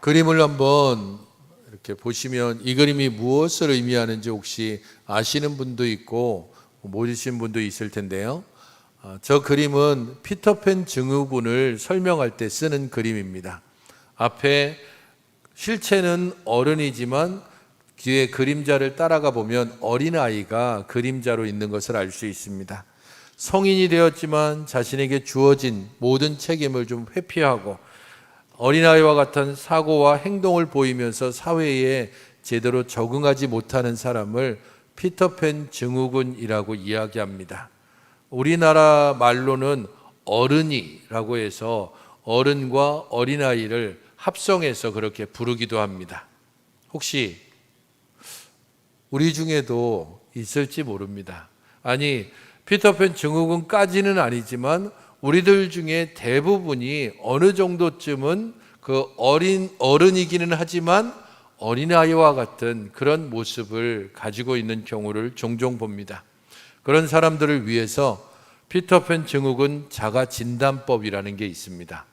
그림을 한번 이렇게 보시면 이 그림이 무엇을 의미하는지 혹시 아시는 분도 있고 모르시는 분도 있을 텐데요. 아, 저 그림은 피터팬 증후군을 설명할 때 쓰는 그림입니다. 앞에 실체는 어른이지만 뒤에 그림자를 따라가 보면 어린아이가 그림자로 있는 것을 알 수 있습니다. 성인이 되었지만 자신에게 주어진 모든 책임을 좀 회피하고 어린아이와 같은 사고와 행동을 보이면서 사회에 제대로 적응하지 못하는 사람을 피터팬 증후군이라고 이야기합니다. 우리나라 말로는 어른이라고 해서 어른과 어린아이를 합성해서 그렇게 부르기도 합니다. 혹시 우리 중에도 있을지 모릅니다. 아니, 피터팬 증후군까지는 아니지만 우리들 중에 대부분이 어느 정도쯤은 그 어린 어른이기는 하지만 어린아이와 같은 그런 모습을 가지고 있는 경우를 종종 봅니다. 그런 사람들을 위해서 피터팬 증후군 자가 진단법이라는 게 있습니다.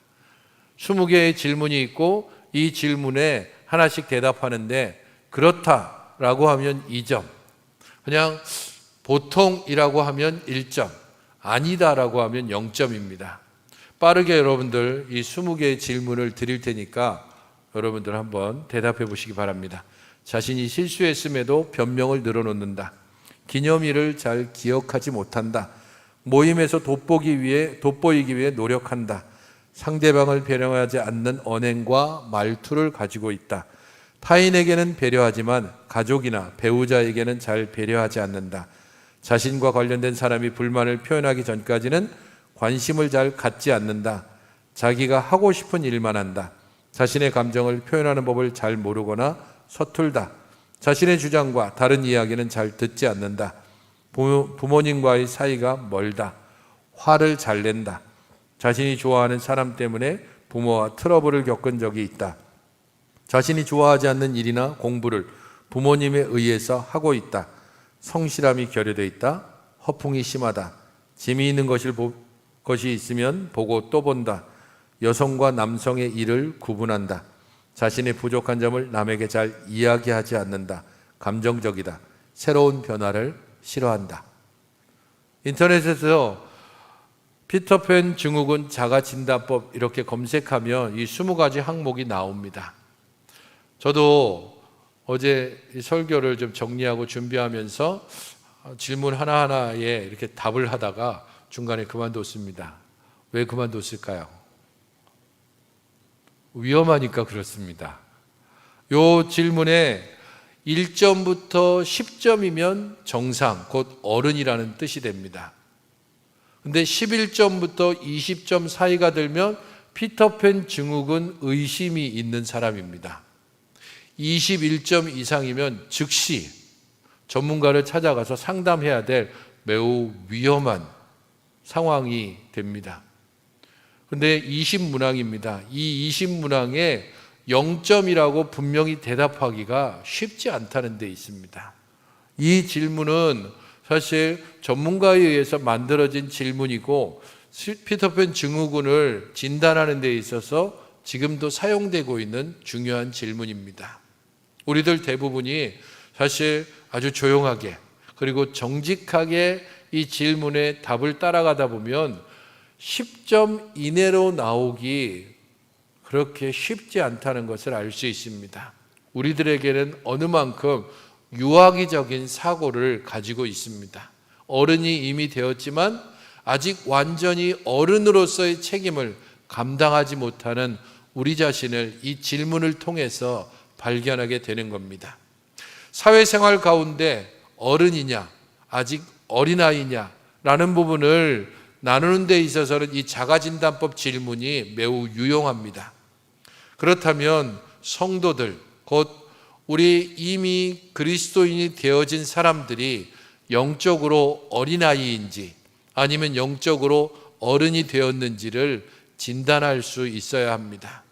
20개의 질문이 있고 이 질문에 하나씩 대답하는데 그렇다라고 하면 2점. 그냥 보통이라고 하면 1점. 아니다라고 하면 0점입니다. 빠르게 여러분들 이 20개의 질문을 드릴 테니까 여러분들 한번 대답해 보시기 바랍니다. 자신이 실수했음에도 변명을 늘어놓는다. 기념일을 잘 기억하지 못한다. 모임에서 돋보기 위해 돋보이기 위해 노력한다. 상대방을 배려하지 않는 언행과 말투를 가지고 있다. 타인에게는 배려하지만 가족이나 배우자에게는 잘 배려하지 않는다. 자신과 관련된 사람이 불만을 표현하기 전까지는 관심을 잘 갖지 않는다. 자기가 하고 싶은 일만 한다. 자신의 감정을 표현하는 법을 잘 모르거나 서툴다. 자신의 주장과 다른 이야기는 잘 듣지 않는다. 부모- 부모님과의 사이가 멀다. 화를 잘 낸다. 자신이 좋아하는 사람 때문에 부모와 트러블을 겪은 적이 있다. 자신이 좋아하지 않는 일이나 공부를 부모님에 의해서 하고 있다. 성실함이 결여되어 있다. 허풍이 심하다. 재미있는 것을 보, 것이 있으면 보고 또 본다. 여성과 남성의 일을 구분한다. 자신의 부족한 점을 남에게 잘 이야기하지 않는다. 감정적이다. 새로운 변화를 싫어한다. 인터넷에서 피터팬 증후군 자가 진단법 이렇게 검색하면 이 20가지 항목이 나옵니다. 저도 어제 이 설교를 좀 정리하고 준비하면서 질문 하나하나에 이렇게 답을 하다가 중간에 그만뒀습니다. 왜 그만뒀을까요? 위험하니까 그렇습니다. 요 질문에 1점부터 10점이면 정상, 곧 어른이라는 뜻이 됩니다. 근데 11점부터 20점 사이가 들면 피터팬 증후군 의심이 있는 사람입니다. 21점 이상이면 즉시 전문가를 찾아가서 상담해야 될 매우 위험한 상황이 됩니다. 근데 20문항입니다. 이 20문항에 0점이라고 분명히 대답하기가 쉽지 않다는 데 있습니다. 이 질문은 사실 전문가에 의해서 만들어진 질문이고 피터팬 증후군을 진단하는 데 있어서 지금도 사용되고 있는 중요한 질문입니다. 우리들 대부분이 사실 아주 조용하게 그리고 정직하게 이 질문에 답을 따라가다 보면 10점 이내로 나오기 그렇게 쉽지 않다는 것을 알 수 있습니다. 우리들에게는 어느 만큼 유아기적인 사고를 가지고 있습니다. 어른이 이미 되었지만 아직 완전히 어른으로서의 책임을 감당하지 못하는 우리 자신을 이 질문을 통해서 발견하게 되는 겁니다. 사회생활 가운데 어른이냐, 아직 어린아이냐, 라는 부분을 나누는 데 있어서는 이 자가진단법 질문이 매우 유용합니다. 그렇다면 성도들, 곧 우리 이미 그리스도인이 되어진 사람들이 영적으로 어린아이인지 아니면 영적으로 어른이 되었는지를 진단할 수 있어야 합니다.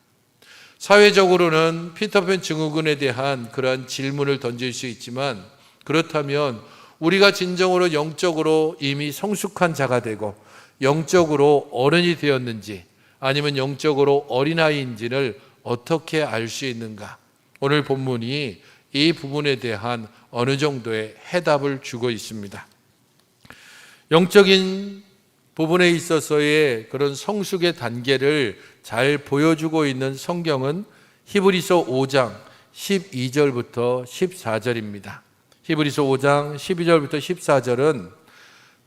사회적으로는 피터팬 증후군에 대한 그러한 질문을 던질 수 있지만 그렇다면 우리가 진정으로 영적으로 이미 성숙한 자가 되고 영적으로 어른이 되었는지 아니면 영적으로 어린아이인지를 어떻게 알 수 있는가? 오늘 본문이 이 부분에 대한 어느 정도의 해답을 주고 있습니다. 영적인 부분에 있어서의 그런 성숙의 단계를 잘 보여주고 있는 성경은 히브리서 5장 12절부터 14절입니다. 히브리서 5장 12절부터 14절은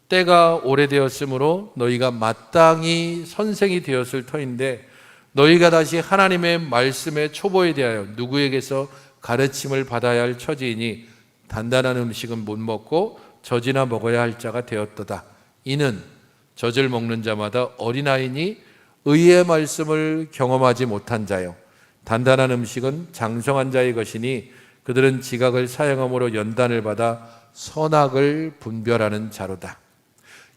때가 오래되었으므로 너희가 마땅히 선생이 되었을 터인데 너희가 다시 하나님의 말씀의 초보에 대하여 누구에게서 가르침을 받아야 할 처지이니 단단한 음식은 못 먹고 젖이나 먹어야 할 자가 되었도다. 이는 젖을 먹는 자마다 어린아이니 의의 말씀을 경험하지 못한 자요. 단단한 음식은 장성한 자의 것이니 그들은 지각을 사용함으로 연단을 받아 선악을 분별하는 자로다.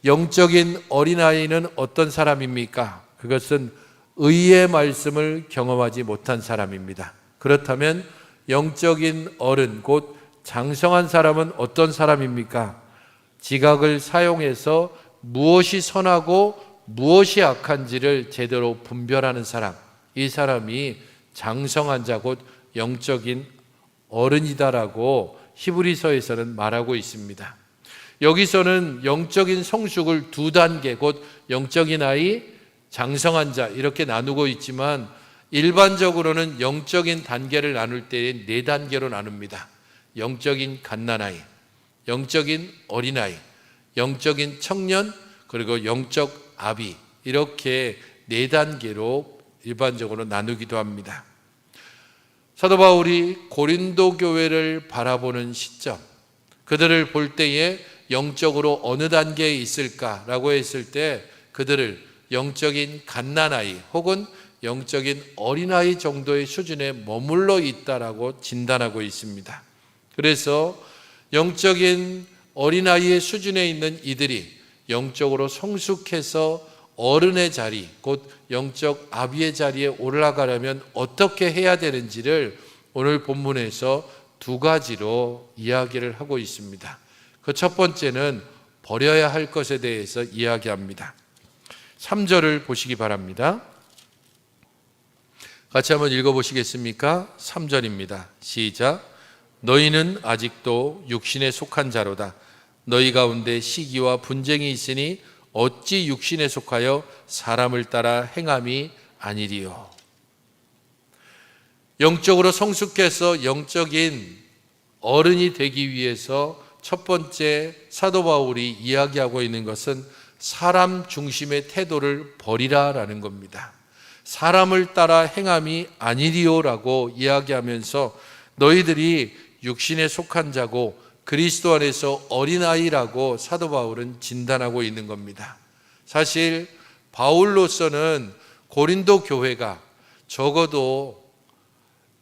영적인 어린아이는 어떤 사람입니까? 그것은 의의 말씀을 경험하지 못한 사람입니다. 그렇다면 영적인 어른, 곧 장성한 사람은 어떤 사람입니까? 지각을 사용해서 무엇이 선하고 무엇이 악한지를 제대로 분별하는 사람. 이 사람이 장성한 자, 곧 영적인 어른이다라고 히브리서에서는 말하고 있습니다. 여기서는 영적인 성숙을 두 단계, 곧 영적인 아이, 장성한 자 이렇게 나누고 있지만 일반적으로는 영적인 단계를 나눌 때네 단계로 나눕니다. 영적인 갓난아이, 영적인 어린아이, 영적인 청년, 그리고 영적 아비 이렇게 네 단계로 일반적으로 나누기도 합니다. 사도 바울이 고린도 교회를 바라보는 시점, 그들을 볼 때에 영적으로 어느 단계에 있을까라고 했을 때 그들을 영적인 갓난아이 혹은 영적인 어린아이 정도의 수준에 머물러 있다라고 진단하고 있습니다. 그래서 영적인 어린아이의 수준에 있는 이들이 영적으로 성숙해서 어른의 자리, 곧 영적 아비의 자리에 올라가려면 어떻게 해야 되는지를 오늘 본문에서 두 가지로 이야기를 하고 있습니다. 그 첫 번째는 버려야 할 것에 대해서 이야기합니다. 3절을 보시기 바랍니다. 같이 한번 읽어보시겠습니까? 3절입니다. 시작. 너희는 아직도 육신에 속한 자로다. 너희 가운데 시기와 분쟁이 있으니 어찌 육신에 속하여 사람을 따라 행함이 아니리요. 영적으로 성숙해서 영적인 어른이 되기 위해서 첫 번째 사도 바울이 이야기하고 있는 것은 사람 중심의 태도를 버리라라는 겁니다. 사람을 따라 행함이 아니리요라고 이야기하면서 너희들이 육신에 속한 자고 그리스도 안에서 어린아이라고 사도 바울은 진단하고 있는 겁니다. 사실 바울로서는 고린도 교회가 적어도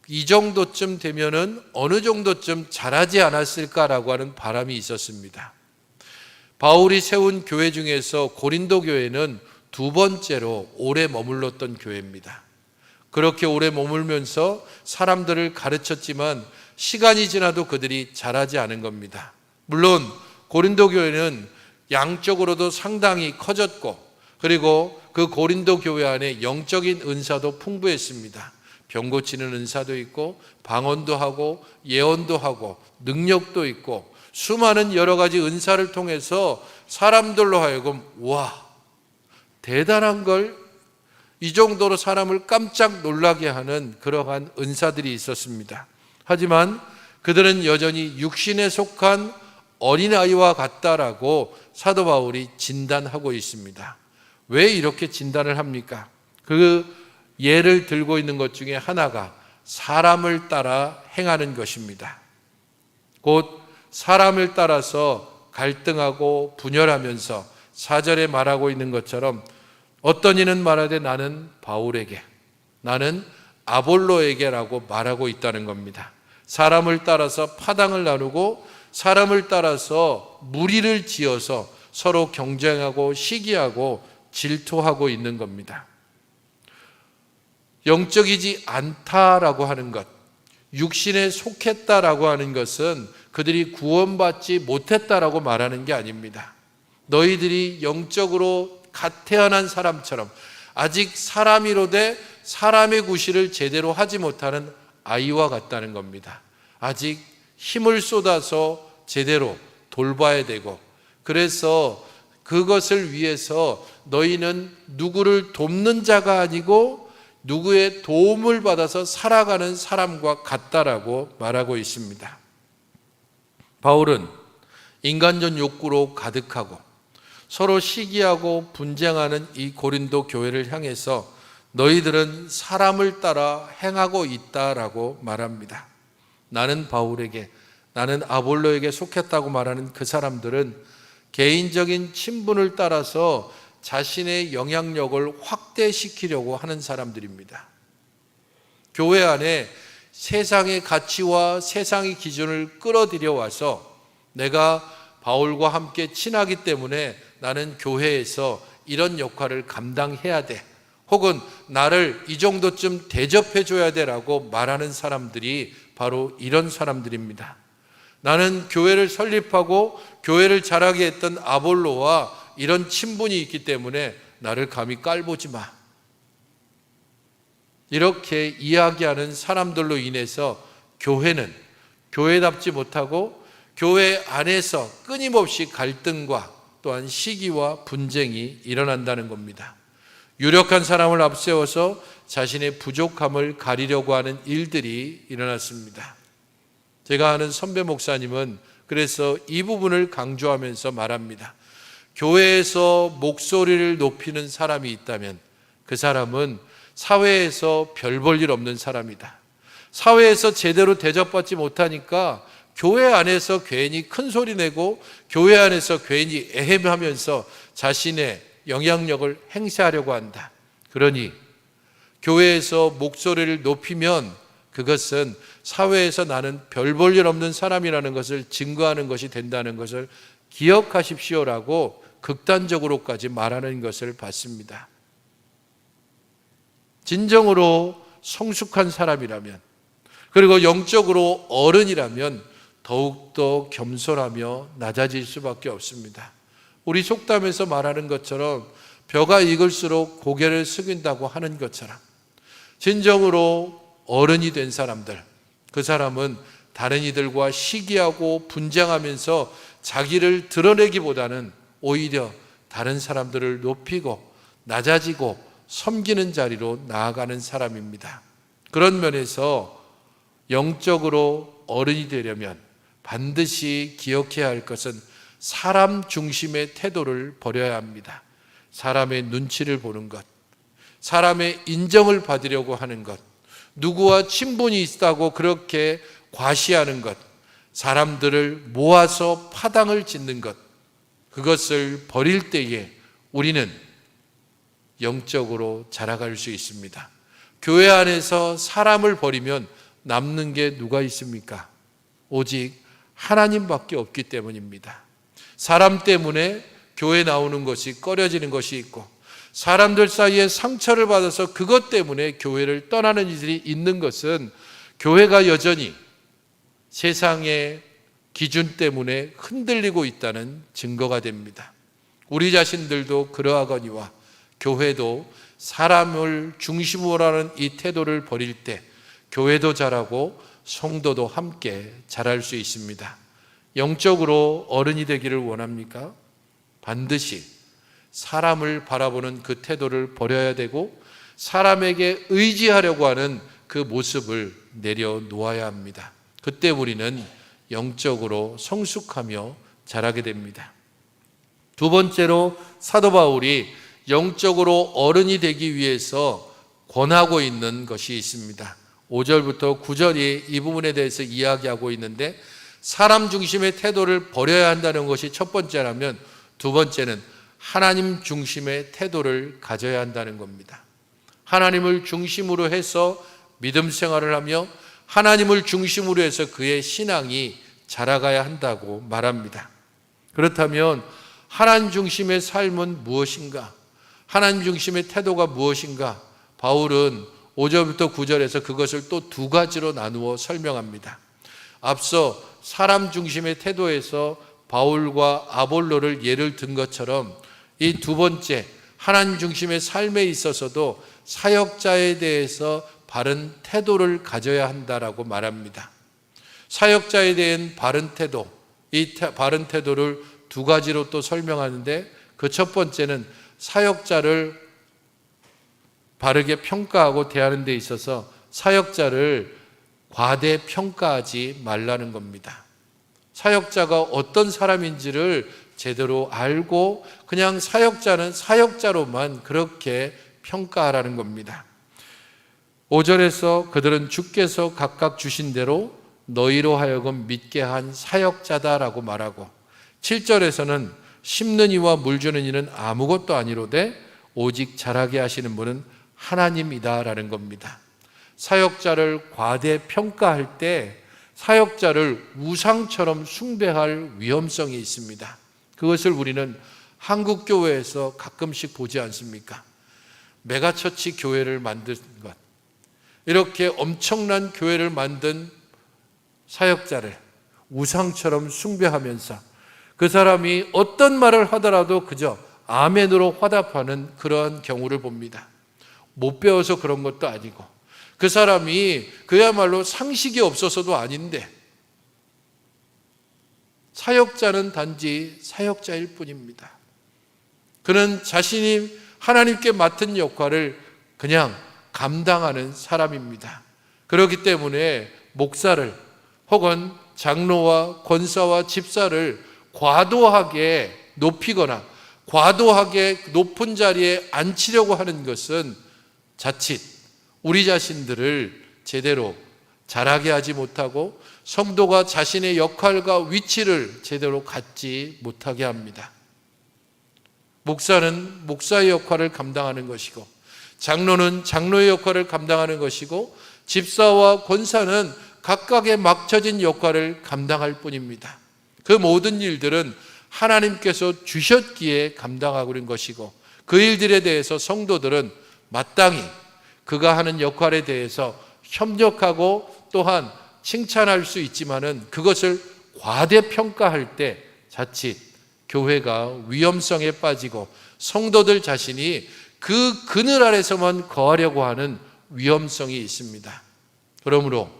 이 정도쯤 되면은 어느 정도쯤 잘하지 않았을까라고 하는 바람이 있었습니다. 바울이 세운 교회 중에서 고린도 교회는 두 번째로 오래 머물렀던 교회입니다. 그렇게 오래 머물면서 사람들을 가르쳤지만 시간이 지나도 그들이 잘하지 않은 겁니다. 물론 고린도 교회는 양적으로도 상당히 커졌고 그리고 그 고린도 교회 안에 영적인 은사도 풍부했습니다. 병 고치는 은사도 있고 방언도 하고 예언도 하고 능력도 있고 수많은 여러 가지 은사를 통해서 사람들로 하여금 와 대단한 걸 이 정도로 사람을 깜짝 놀라게 하는 그러한 은사들이 있었습니다. 하지만 그들은 여전히 육신에 속한 어린아이와 같다라고 사도 바울이 진단하고 있습니다. 왜 이렇게 진단을 합니까? 그 예를 들고 있는 것 중에 하나가 사람을 따라 행하는 것입니다. 곧 사람을 따라서 갈등하고 분열하면서 사절에 말하고 있는 것처럼 어떤 이는 말하되 나는 바울에게 나는 아볼로에게라고 말하고 있다는 겁니다. 사람을 따라서 파당을 나누고 사람을 따라서 무리를 지어서 서로 경쟁하고 시기하고 질투하고 있는 겁니다. 영적이지 않다라고 하는 것, 육신에 속했다라고 하는 것은 그들이 구원받지 못했다라고 말하는 게 아닙니다. 너희들이 영적으로 갓 태어난 사람처럼 아직 사람이로되 사람의 구실을 제대로 하지 못하는 아이와 같다는 겁니다. 아직 힘을 쏟아서 제대로 돌봐야 되고 그래서 그것을 위해서 너희는 누구를 돕는 자가 아니고 누구의 도움을 받아서 살아가는 사람과 같다라고 말하고 있습니다. 바울은 인간적 욕구로 가득하고 서로 시기하고 분쟁하는 이 고린도 교회를 향해서 너희들은 사람을 따라 행하고 있다라고 말합니다. 나는 바울에게 나는 아볼로에게 속했다고 말하는 그 사람들은 개인적인 친분을 따라서 자신의 영향력을 확대시키려고 하는 사람들입니다. 교회 안에 세상의 가치와 세상의 기준을 끌어들여 와서 내가 바울과 함께 친하기 때문에 나는 교회에서 이런 역할을 감당해야 돼. 혹은 나를 이 정도쯤 대접해 줘야 돼라고 말하는 사람들이 바로 이런 사람들입니다. 나는 교회를 설립하고 교회를 자라게 했던 아볼로와 이런 친분이 있기 때문에 나를 감히 깔보지 마. 이렇게 이야기하는 사람들로 인해서 교회는 교회답지 못하고 교회 안에서 끊임없이 갈등과 또한 시기와 분쟁이 일어난다는 겁니다. 유력한 사람을 앞세워서 자신의 부족함을 가리려고 하는 일들이 일어났습니다. 제가 아는 선배 목사님은 그래서 이 부분을 강조하면서 말합니다. 교회에서 목소리를 높이는 사람이 있다면 그 사람은 사회에서 별 볼 일 없는 사람이다. 사회에서 제대로 대접받지 못하니까 교회 안에서 괜히 큰 소리 내고 교회 안에서 괜히 애헴하면서 자신의 영향력을 행사하려고 한다. 그러니 교회에서 목소리를 높이면 그것은 사회에서 나는 별 볼 일 없는 사람이라는 것을 증거하는 것이 된다는 것을 기억하십시오라고 극단적으로까지 말하는 것을 봤습니다. 진정으로 성숙한 사람이라면 그리고 영적으로 어른이라면 더욱더 겸손하며 낮아질 수밖에 없습니다. 우리 속담에서 말하는 것처럼 벼가 익을수록 고개를 숙인다고 하는 것처럼 진정으로 어른이 된 사람들, 그 사람은 다른 이들과 시기하고 분쟁하면서 자기를 드러내기보다는 오히려 다른 사람들을 높이고 낮아지고 섬기는 자리로 나아가는 사람입니다. 그런 면에서 영적으로 어른이 되려면 반드시 기억해야 할 것은 사람 중심의 태도를 버려야 합니다. 사람의 눈치를 보는 것, 사람의 인정을 받으려고 하는 것, 누구와 친분이 있다고 그렇게 과시하는 것, 사람들을 모아서 파당을 짓는 것, 그것을 버릴 때에 우리는 영적으로 자라갈 수 있습니다. 교회 안에서 사람을 버리면 남는 게 누가 있습니까? 오직 하나님밖에 없기 때문입니다. 사람 때문에 교회 나오는 것이 꺼려지는 것이 있고 사람들 사이에 상처를 받아서 그것 때문에 교회를 떠나는 이들이 있는 것은 교회가 여전히 세상의 기준 때문에 흔들리고 있다는 증거가 됩니다. 우리 자신들도 그러하거니와 교회도 사람을 중심으로 하는 이 태도를 버릴 때 교회도 자라고 성도도 함께 자랄 수 있습니다. 영적으로 어른이 되기를 원합니까? 반드시 사람을 바라보는 그 태도를 버려야 되고 사람에게 의지하려고 하는 그 모습을 내려놓아야 합니다. 그때 우리는 영적으로 성숙하며 자라게 됩니다. 두 번째로 사도 바울이 영적으로 어른이 되기 위해서 권하고 있는 것이 있습니다. 5절부터 9절이 이 부분에 대해서 이야기하고 있는데 사람 중심의 태도를 버려야 한다는 것이 첫 번째라면 두 번째는 하나님 중심의 태도를 가져야 한다는 겁니다. 하나님을 중심으로 해서 믿음 생활을 하며 하나님을 중심으로 해서 그의 신앙이 자라가야 한다고 말합니다. 그렇다면 하나님 중심의 삶은 무엇인가? 하나님 중심의 태도가 무엇인가? 바울은 5절부터 9절에서 그것을 또 두 가지로 나누어 설명합니다. 앞서 사람 중심의 태도에서 바울과 아볼로를 예를 든 것처럼 이 두 번째 하나님 중심의 삶에 있어서도 사역자에 대해서 바른 태도를 가져야 한다라고 말합니다. 사역자에 대한 바른 태도, 이 태- 바른 태도를 두 가지로 또 설명하는데 그 첫 번째는 사역자를 바르게 평가하고 대하는 데 있어서 사역자를 과대 평가하지 말라는 겁니다. 사역자가 어떤 사람인지를 제대로 알고 그냥 사역자는 사역자로만 그렇게 평가하라는 겁니다. 5절에서 그들은 주께서 각각 주신 대로 너희로 하여금 믿게 한 사역자다라고 말하고 7절에서는 심는 이와 물 주는 이는 아무것도 아니로되 오직 자라게 하시는 분은 하나님이다라는 겁니다. 사역자를 과대 평가할 때 사역자를 우상처럼 숭배할 위험성이 있습니다. 그것을 우리는 한국 교회에서 가끔씩 보지 않습니까? 메가처치 교회를 만든 것. 이렇게 엄청난 교회를 만든 사역자를 우상처럼 숭배하면서 그 사람이 어떤 말을 하더라도 그저 아멘으로 화답하는 그러한 경우를 봅니다. 못 배워서 그런 것도 아니고 그 사람이 그야말로 상식이 없어서도 아닌데 사역자는 단지 사역자일 뿐입니다. 그는 자신이 하나님께 맡은 역할을 그냥 감당하는 사람입니다. 그렇기 때문에 목사를 혹은 장로와 권사와 집사를 과도하게 높이거나 과도하게 높은 자리에 앉히려고 하는 것은 자칫 우리 자신들을 제대로 잘하게 하지 못하고 성도가 자신의 역할과 위치를 제대로 갖지 못하게 합니다. 목사는 목사의 역할을 감당하는 것이고 장로는 장로의 역할을 감당하는 것이고 집사와 권사는 각각의 막혀진 역할을 감당할 뿐입니다. 그 모든 일들은 하나님께서 주셨기에 감당하고 있는 것이고 그 일들에 대해서 성도들은 마땅히 그가 하는 역할에 대해서 협력하고 또한 칭찬할 수 있지만은 그것을 과대평가할 때 자칫 교회가 위험성에 빠지고 성도들 자신이 그 그늘 아래서만 거하려고 하는 위험성이 있습니다. 그러므로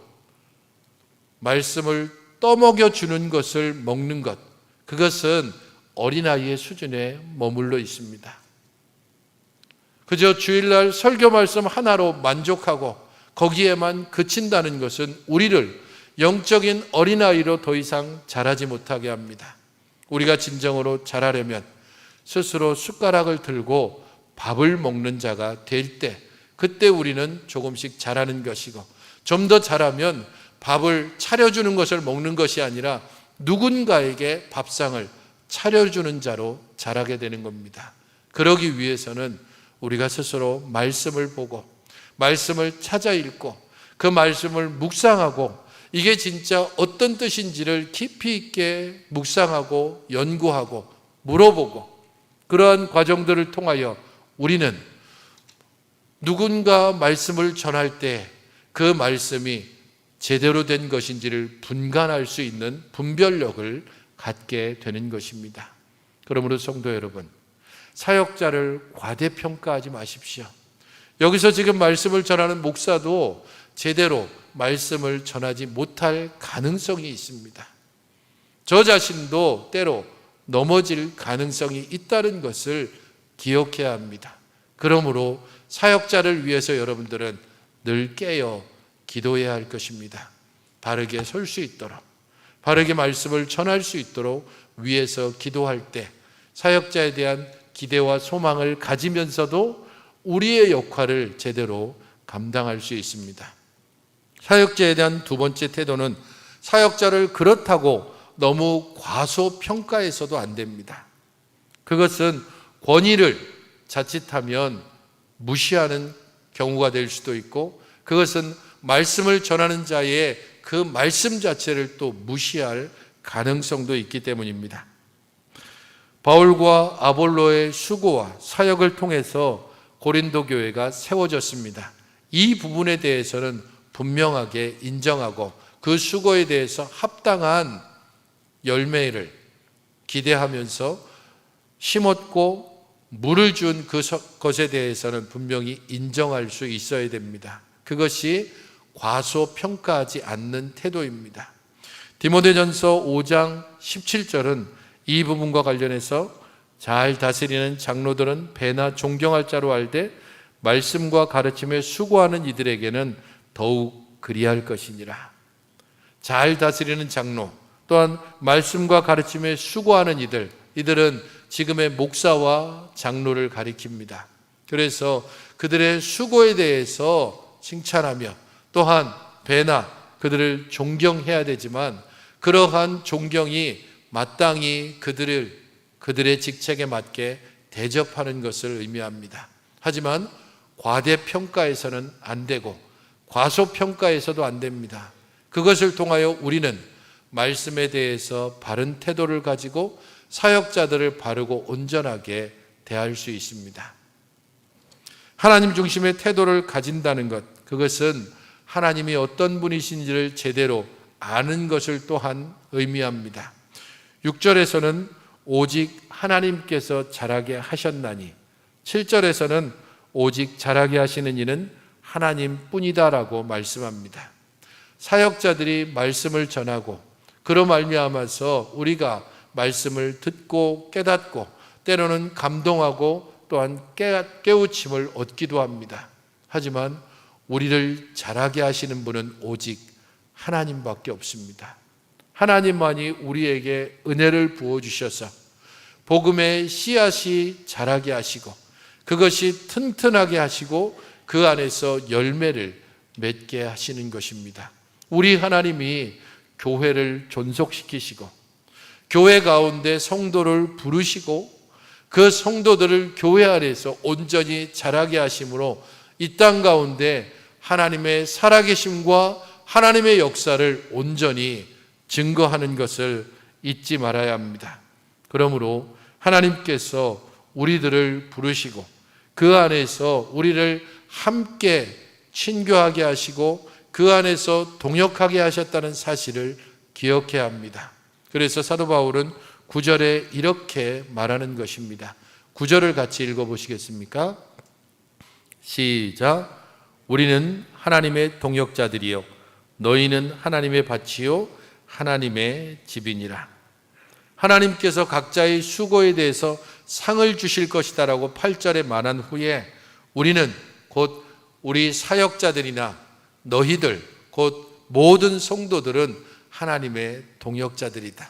말씀을 떠먹여 주는 것을 먹는 것, 그것은 어린아이의 수준에 머물러 있습니다. 그저 주일날 설교 말씀 하나로 만족하고 거기에만 그친다는 것은 우리를 영적인 어린아이로 더 이상 자라지 못하게 합니다. 우리가 진정으로 자라려면 스스로 숟가락을 들고 밥을 먹는 자가 될 때, 그때 우리는 조금씩 자라는 것이고, 좀 더 자라면 밥을 차려주는 것을 먹는 것이 아니라 누군가에게 밥상을 차려주는 자로 자라게 되는 겁니다. 그러기 위해서는 우리가 스스로 말씀을 보고, 말씀을 찾아 읽고, 그 말씀을 묵상하고, 이게 진짜 어떤 뜻인지를 깊이 있게 묵상하고, 연구하고, 물어보고, 그러한 과정들을 통하여 우리는 누군가 말씀을 전할 때 그 말씀이 제대로 된 것인지를 분간할 수 있는 분별력을 갖게 되는 것입니다. 그러므로 성도 여러분, 사역자를 과대평가하지 마십시오. 여기서 지금 말씀을 전하는 목사도 제대로 말씀을 전하지 못할 가능성이 있습니다. 저 자신도 때로 넘어질 가능성이 있다는 것을 기억해야 합니다. 그러므로 사역자를 위해서 여러분들은 늘 깨어 기도해야 할 것입니다. 바르게 설 수 있도록, 바르게 말씀을 전할 수 있도록 위에서 기도할 때 사역자에 대한 기대와 소망을 가지면서도 우리의 역할을 제대로 감당할 수 있습니다. 사역자에 대한 두 번째 태도는 사역자를 그렇다고 너무 과소평가해서도 안 됩니다. 그것은 권위를 자칫하면 무시하는 경우가 될 수도 있고 그것은 말씀을 전하는 자의 그 말씀 자체를 또 무시할 가능성도 있기 때문입니다. 바울과 아볼로의 수고와 사역을 통해서 고린도 교회가 세워졌습니다. 이 부분에 대해서는 분명하게 인정하고 그 수고에 대해서 합당한 열매를 기대하면서 심었고 물을 준 그 것에 대해서는 분명히 인정할 수 있어야 됩니다. 그것이 과소평가하지 않는 태도입니다. 디모데전서 5장 17절은 이 부분과 관련해서 잘 다스리는 장로들은 배나 존경할 자로 알되 말씀과 가르침에 수고하는 이들에게는 더욱 그리할 것이니라. 잘 다스리는 장로, 또한 말씀과 가르침에 수고하는 이들, 이들은 지금의 목사와 장로를 가리킵니다. 그래서 그들의 수고에 대해서 칭찬하며 또한 배나 그들을 존경해야 되지만 그러한 존경이 마땅히 그들을 그들의 직책에 맞게 대접하는 것을 의미합니다. 하지만 과대평가에서는 안 되고 과소평가에서도 안 됩니다. 그것을 통하여 우리는 말씀에 대해서 바른 태도를 가지고 사역자들을 바르고 온전하게 대할 수 있습니다. 하나님 중심의 태도를 가진다는 것, 그것은 하나님이 어떤 분이신지를 제대로 아는 것을 또한 의미합니다. 6절에서는 오직 하나님께서 잘하게 하셨나니, 7절에서는 오직 잘하게 하시는 이는 하나님 뿐이다라고 말씀합니다. 사역자들이 말씀을 전하고 그로 말미암아서 우리가 말씀을 듣고 깨닫고 때로는 감동하고 또한 깨우침을 얻기도 합니다. 하지만 우리를 잘하게 하시는 분은 오직 하나님밖에 없습니다. 하나님만이 우리에게 은혜를 부어 주셔서 복음의 씨앗이 자라게 하시고 그것이 튼튼하게 하시고 그 안에서 열매를 맺게 하시는 것입니다. 우리 하나님이 교회를 존속시키시고 교회 가운데 성도를 부르시고 그 성도들을 교회 안에서 온전히 자라게 하심으로 이 땅 가운데 하나님의 살아계심과 하나님의 역사를 온전히 증거하는 것을 잊지 말아야 합니다. 그러므로 하나님께서 우리들을 부르시고 그 안에서 우리를 함께 친교하게 하시고 그 안에서 동역하게 하셨다는 사실을 기억해야 합니다. 그래서 사도 바울은 9절에 이렇게 말하는 것입니다. 9절을 같이 읽어 보시겠습니까? 시작. 우리는 하나님의 동역자들이요. 너희는 하나님의 밭이요. 하나님의 집이니라. 하나님께서 각자의 수고에 대해서 상을 주실 것이다라고 8절에 말한 후에 우리는 곧 우리 사역자들이나 너희들 곧 모든 성도들은 하나님의 동역자들이다.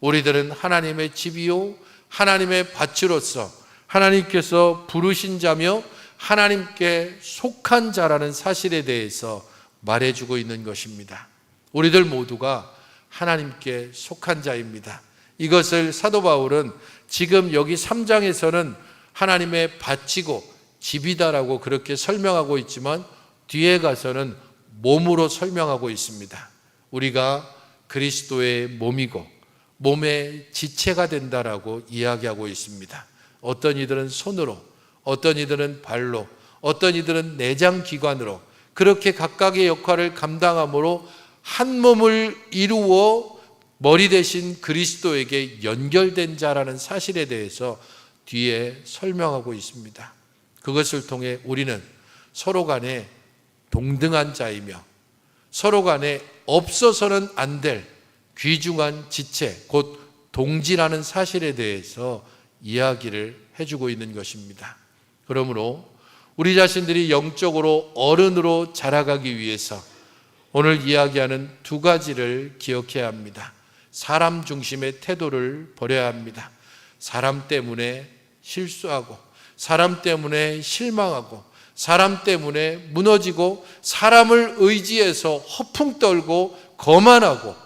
우리들은 하나님의 집이요 하나님의 밭으로서 하나님께서 부르신 자며 하나님께 속한 자라는 사실에 대해서 말해주고 있는 것입니다. 우리들 모두가 하나님께 속한 자입니다. 이것을 사도 바울은 지금 여기 3장에서는 하나님의 밭이고 집이다라고 그렇게 설명하고 있지만 뒤에 가서는 몸으로 설명하고 있습니다. 우리가 그리스도의 몸이고 몸의 지체가 된다라고 이야기하고 있습니다. 어떤 이들은 손으로, 어떤 이들은 발로, 어떤 이들은 내장 기관으로 그렇게 각각의 역할을 감당함으로 한 몸을 이루어 머리 대신 그리스도에게 연결된 자라는 사실에 대해서 뒤에 설명하고 있습니다. 그것을 통해 우리는 서로 간에 동등한 자이며 서로 간에 없어서는 안 될 귀중한 지체, 곧 동지라는 사실에 대해서 이야기를 해주고 있는 것입니다. 그러므로 우리 자신들이 영적으로 어른으로 자라가기 위해서 오늘 이야기하는 두 가지를 기억해야 합니다. 사람 중심의 태도를 버려야 합니다. 사람 때문에 실수하고, 사람 때문에 실망하고, 사람 때문에 무너지고, 사람을 의지해서 허풍 떨고, 거만하고,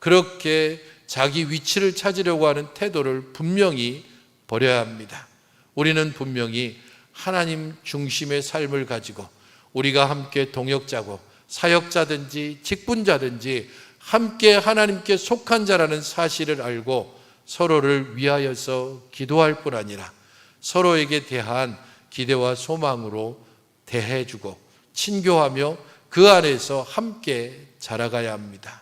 그렇게 자기 위치를 찾으려고 하는 태도를 분명히 버려야 합니다. 우리는 분명히 하나님 중심의 삶을 가지고 우리가 함께 동역자고 사역자든지 직분자든지 함께 하나님께 속한 자라는 사실을 알고 서로를 위하여서 기도할 뿐 아니라 서로에게 대한 기대와 소망으로 대해주고 친교하며 그 안에서 함께 자라가야 합니다.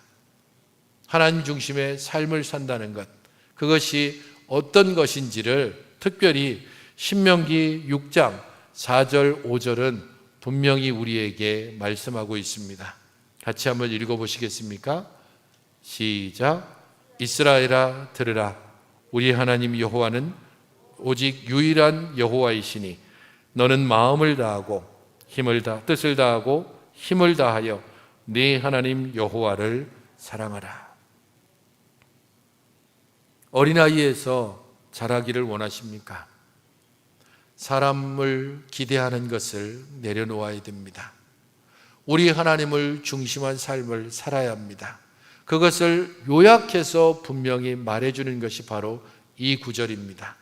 하나님 중심의 삶을 산다는 것, 그것이 어떤 것인지를 특별히 신명기 6장 4절 5절은 분명히 우리에게 말씀하고 있습니다. 같이 한번 읽어 보시겠습니까? 시작. 이스라엘아 들으라 우리 하나님 여호와는 오직 유일한 여호와이시니 너는 마음을 다하고 힘을 다 뜻을 다하고 힘을 다하여 네 하나님 여호와를 사랑하라. 어린아이에서 자라기를 원하십니까? 사람을 기대하는 것을 내려놓아야 됩니다. 우리 하나님을 중심한 삶을 살아야 합니다. 그것을 요약해서 분명히 말해주는 것이 바로 이 구절입니다.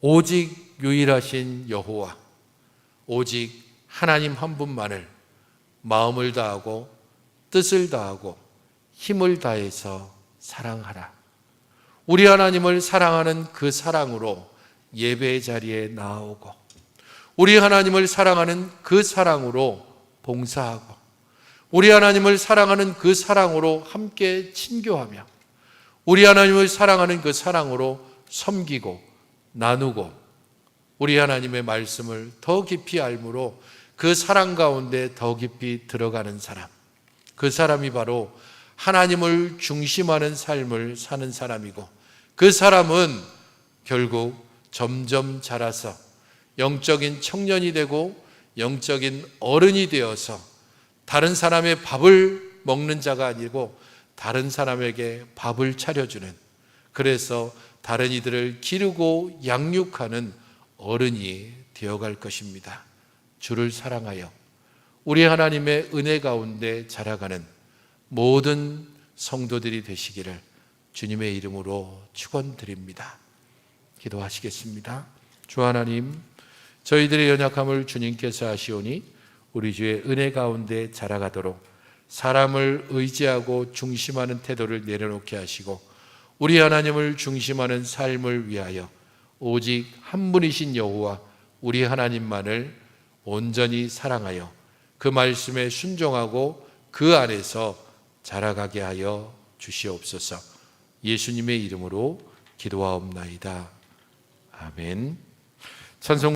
오직 유일하신 여호와, 오직 하나님 한 분만을 마음을 다하고 뜻을 다하고 힘을 다해서 사랑하라. 우리 하나님을 사랑하는 그 사랑으로 예배의 자리에 나오고 우리 하나님을 사랑하는 그 사랑으로 봉사하고 우리 하나님을 사랑하는 그 사랑으로 함께 친교하며 우리 하나님을 사랑하는 그 사랑으로 섬기고 나누고 우리 하나님의 말씀을 더 깊이 알므로 그 사랑 가운데 더 깊이 들어가는 사람 그 사람이 바로 하나님을 중심하는 삶을 사는 사람이고 그 사람은 결국 점점 자라서 영적인 청년이 되고 영적인 어른이 되어서 다른 사람의 밥을 먹는 자가 아니고 다른 사람에게 밥을 차려주는 그래서 다른 이들을 기르고 양육하는 어른이 되어갈 것입니다. 주를 사랑하여 우리 하나님의 은혜 가운데 자라가는 모든 성도들이 되시기를 주님의 이름으로 축원드립니다. 기도하시겠습니다. 주 하나님, 저희들의 연약함을 주님께서 아시오니 우리 주의 은혜 가운데 자라가도록 사람을 의지하고 중심하는 태도를 내려놓게 하시고 우리 하나님을 중심하는 삶을 위하여 오직 한 분이신 여호와 우리 하나님만을 온전히 사랑하여 그 말씀에 순종하고 그 안에서 자라가게 하여 주시옵소서. 예수님의 이름으로 기도하옵나이다. 아멘. 찬송